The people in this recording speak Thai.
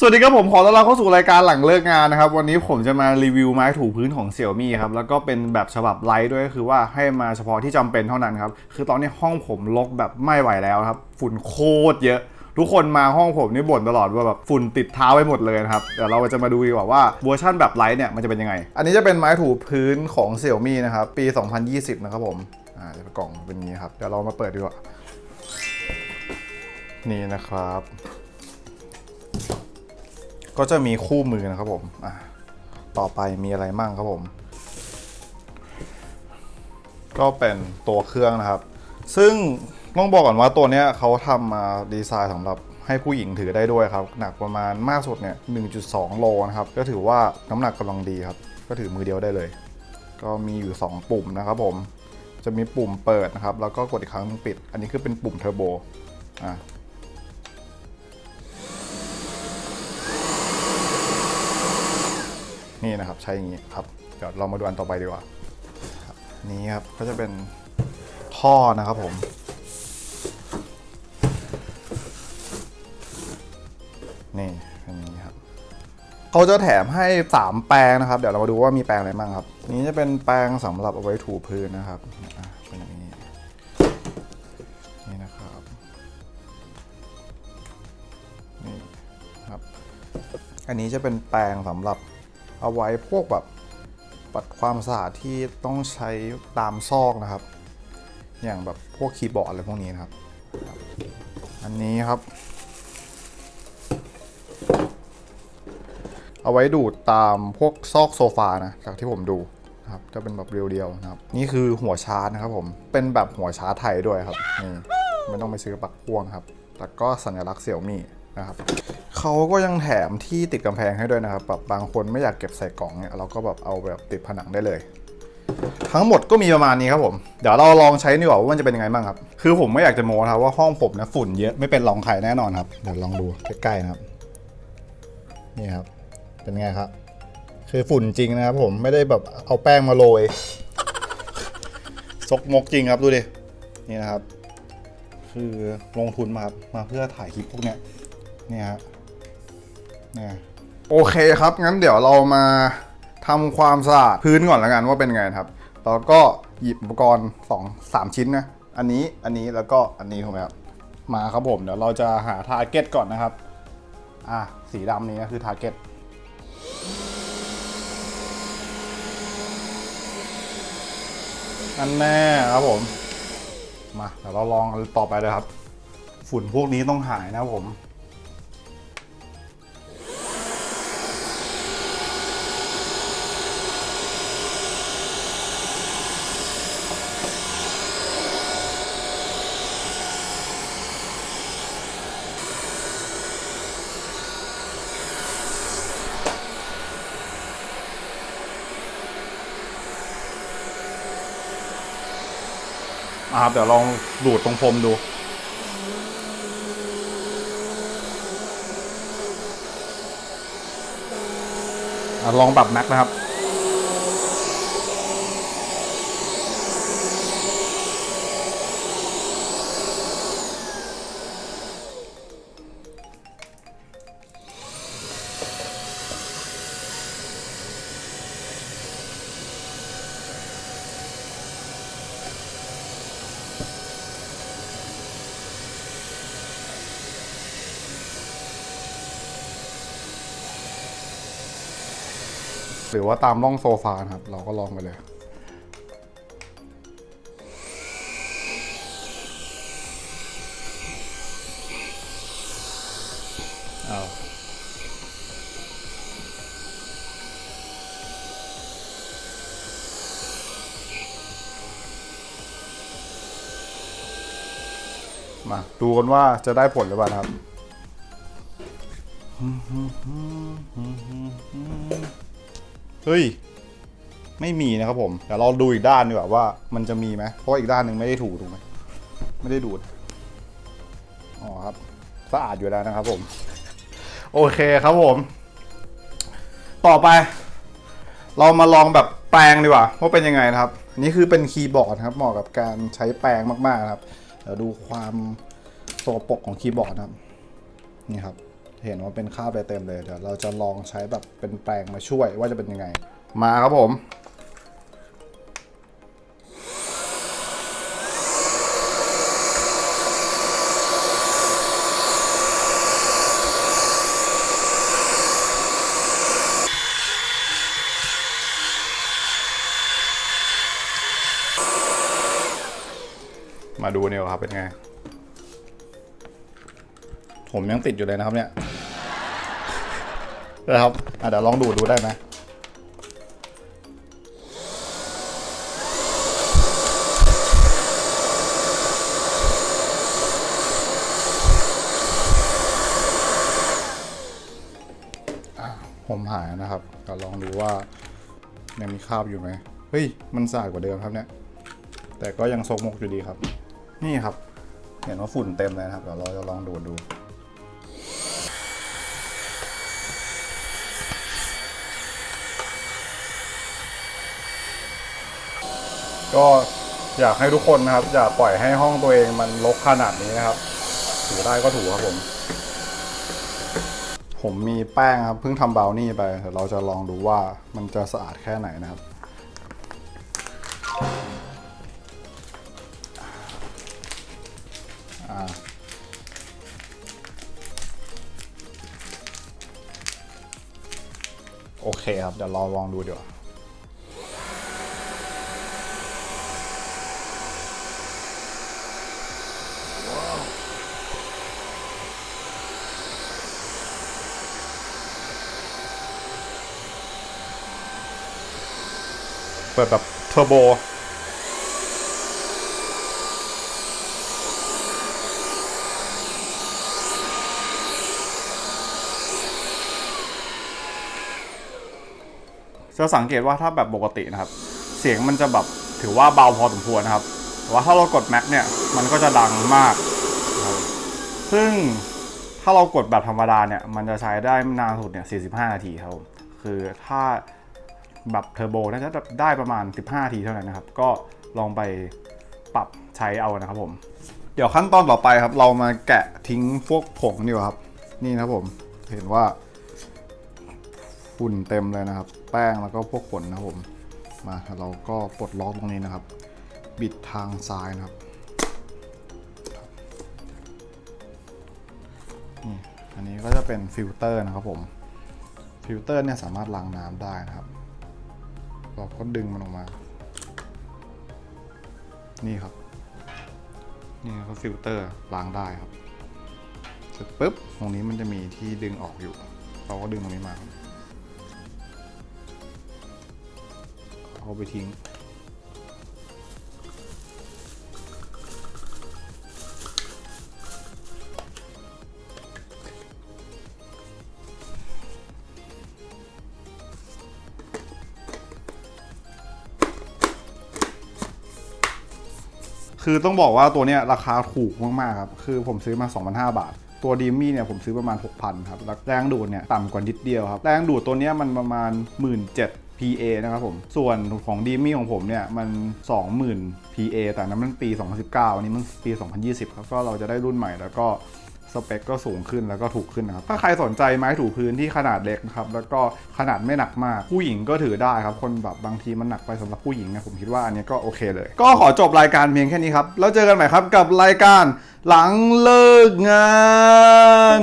สวัสดีครับผมขอต้อนรับเข้าสู่รายการหลังเลิกงานนะครับ วันนี้ผมจะมารีวิวไม้ถูพื้นของ Xiaomi ครับ แล้วก็เป็นแบบฉบับไลท์ด้วยก็คือว่าให้มาเฉพาะที่จำเป็นเท่านั้นครับ คือตอนนี้ห้องผมรกแบบไม่ไหวแล้วครับ ฝุ่นโคตรเยอะ ทุกคนมาห้องผมนี่บ่นตลอดว่าแบบฝุ่นติดเท้าไปหมดเลยนะครับ เดี๋ยวเราจะมาดูดีกว่าว่าเวอร์ชั่นแบบไลท์เนี่ยมันจะเป็นยังไง อันนี้จะเป็นไม้ถูพื้นของ Xiaomi นะครับปี 2020 นะครับผมอ่าจะเป็นกล่องเป็นนี้ครับเดี๋ยวเรามาเปิดดีกว่านี่นะครับ ก็จะมีคู่มือนะครับผมต่อไปมีอะไรมั่งครับผม ก็เป็นตัวเครื่องนะครับ ซึ่งต้องบอกก่อนว่าตัวเนี้ยเขาทำมาดีไซน์สำหรับให้ผู้หญิงถือได้ด้วยครับ หนักประมาณมากสุดเนี่ย 1.2 โลนะครับ ก็ถือว่าน้ำหนักกำลังดีครับ ก็ถือมือเดียวได้เลย ก็มีอยู่ 2 ปุ่มนะครับผม จะมีปุ่มเปิดนะครับ แล้วก็กดอีกครั้งนึงปิด อันนี้คือเป็นปุ่มเทอร์โบ อะ นี่นะครับใช้อย่างนี้ครับเดี๋ยวเรามาดูอันต่อไปดีกว่านี้ครับก็จะเป็นท่อนะครับผมนี่อันนี้ครับเขาจะแถมให้ 3 แปรงนะครับ เดี๋ยวเรามาดูว่ามีแปรงอะไรบ้างครับ นี้จะเป็นแปรงสำหรับเอาไว้ถูพื้นนะครับเป็นอย่างนี้นี่นะครับนี่ครับ อันนี้จะเป็นแปรงสำหรับ เอาไว้พวกแบบปัดความสะอาดที่ต้องใช้ตามซอกนะครับ อย่างแบบพวกคีย์บอร์ดอะไรพวกนี้นะครับ อันนี้ครับ เอาไว้ดูดตามพวกซอกโซฟานะจากที่ผมดูนะครับจะเป็นแบบเรียวๆนะครับ นี่คือหัวชาร์จนะครับผมเป็นแบบหัวชาร์จไทยด้วยครับนี่ไม่ต้องไปซื้อปลั๊กพ่วงครับแต่ก็สัญลักษณ์เสี่ยมี่ นะครับเขาก็ยังแถมที่ติดกำแพงให้ด้วยนะครับแบบบางคนไม่อยากเก็บใส่กล่องเนี่ยเราก็แบบเอาแบบติดผนังได้เลย ทั้งหมดก็มีประมาณนี้ครับผม เดี๋ยวเราลองใช้ดีกว่าว่ามันจะเป็นยังไงบ้างครับ คือผมไม่อยากจะโม้ครับว่าห้องผมนะฝุ่นเยอะไม่เป็นรองใครแน่นอนครับเดี๋ยวลองดูใกล้ๆนะครับ นี่ครับ เป็นไงครับ คือฝุ่นจริงนะครับผมไม่ได้แบบเอาแป้งมาโรยซกมกจริงครับดูดินี่นะครับ คือลงทุนมาครับมาเพื่อถ่ายคลิปพวกเนี้ย นี่ฮะเนี่ยโอเคครับ งั้นเดี๋ยวเรามาทำความสะอาดพื้นก่อนล้วกันว่าเป็นไงครับแล้วก็หยิบอุปกรณ์2 3 ชิ้นนะ อันนี้ อันนี้ แล้วก็อันนี้ถูกไหมครับ มาครับผม เดี๋ยวเราจะหาทาร์เก็ตก่อนนะครับ อะ สีดำนี้นะคือทาร์เก็ตอันแน่ครับผม มา เดี๋ยวเราลองต่อไปเลยครับ ฝุ่นพวกนี้ต้องหายนะครับผม มาครับเดี๋ยวลองดูดตรงพรมดูอลองปรับแม็กนะครับ หรือว่าตามร่องโซฟาครับ เราก็ลองไปเลย เอามาดูกันว่าจะได้ผลหรือเปล่าครับ เฮ้ย ไม่มีนะครับผมเดี๋ยวเราดูอีกด้านดีกว่าว่ามันจะมีไหมเพราะอีกด้านหนึ่งไม่ได้ถูถูกไหมไม่ได้ดูดอ๋อครับสะอาดอยู่แล้วนะครับผม โอเคครับผม ต่อไป เรามาลองแบบแปลงดีกว่าว่าเป็นยังไงนะครับนี่คือเป็นคีย์บอร์ดครับเหมาะกับการใช้แปลงมากๆครับเดี๋ยวดูความโสกปรกของคีย์บอร์ดนะครับ นี่ครับ เห็นว่าเป็นคราไปเต็มเลย เดี๋ยวเราจะลองใช้แบบเป็นแปรงมาช่วยว่าจะเป็นยังไง มาครับผมมาดูเนี่ยครับเป็นไง ผมยังติดอยู่เลยนะครับเนี่ย นะครับอะเดี๋ยวลองดูดดูได้ไหมผมหายนะครับเดี๋ยวลองดูว่ายังมีคราบอยู่ไหมเฮ้ย มันสะอาดกว่าเดิมครับเนี่ย แต่ก็ยังซกมกอยู่ดีครับ นี่ครับ เห็นว่าฝุ่นเต็มเลยนะครับ เดี๋ยวเราจะลองดูดดู ก็อยากให้ทุกคนนะครับอย่าปล่อยให้ห้องตัวเองมันรกขนาดนี้นะครับ ถูได้ก็ถูครับผม ผมมีแป้งครับเพิ่งทำเบลนี่ไปเดี๋ยวเราจะลองดูว่ามันจะสะอาดแค่ไหนนะครับโอเคครับ เดี๋ยวเรอลองดูเดี๋ยว เปิดแบบเทอร์โบจะสังเกตว่าถ้าแบบปกตินะครับ เสียงมันจะแบบถือว่าเบาพอสมควรนะครับแต่ว่าถ้าเรากดแม็กเนี่ยมันก็จะดังมาก ซึ่งถ้าเรากดแบบธรรมดาเนี่ยมันจะใช้ได้นานสุดเนี่ย45 นาทีครับ คือถ้า แบบเทอร์โบน่าจะได้ประมาณ 15นาทีเท่านั้นนะครับ ก็ลองไปปรับใช้เอานะครับผม เดี๋ยวขั้นตอนต่อไปครับ เรามาแกะทิ้งพวกผงดีกว่าครับ นี่นะครับผมเห็นว่าฝุ่นเต็มเลยนะครับ แป้งแล้วก็พวกขนนะผมมาเราก็ปลดล็อกตรงนี้นะครับ บิดทางซ้ายนะครับนี่อันนี้ก็จะเป็นฟิลเตอร์นะครับผมฟิลเตอร์เนี่ยสามารถล้างน้ำได้นะครับ เราก็ดึงมันออกมา นี่ครับ นี่ก็ฟิลเตอร์ล้างได้ครับ เสร็จปุ๊บ ตรงนี้มันจะมีที่ดึงออกอยู่ เราก็ดึงตรงนี้มา เอาไปทิ้ง คือต้องบอกว่าตัวเนี้ยราคาถูกมากๆครับ คือผมซื้อมา 2,500 บาท ตัวดีมี่เนี่ยผมซื้อประมาณ 6,000 ครับแล้วแรงดูดเนี่ยต่ำกว่านิดเดียวครับ แรงดูดตัวเนี้ยมันประมาณ 17,000 PA นะครับผม ส่วนของดีมี่ของผมเนี่ย มัน 20,000 PA แต่นั้นมันปี 2019อันนี้มันปี 2020 ครับ ก็เราจะได้รุ่นใหม่แล้วก็ สเปคก็สูงขึ้นแล้วก็ถูกขึ้นนะครับ ถ้าใครสนใจไม้ถูพื้นที่ขนาดเล็กนะครับ แล้วก็ขนาดไม่หนักมาก ผู้หญิงก็ถือได้ครับ คนแบบบางทีมันหนักไปสำหรับผู้หญิงนะผมคิดว่าอันนี้ก็โอเคเลย ก็ขอจบรายการเพียงแค่นี้ครับ แล้วเจอกันใหม่ครับกับรายการหลังเลิกงาน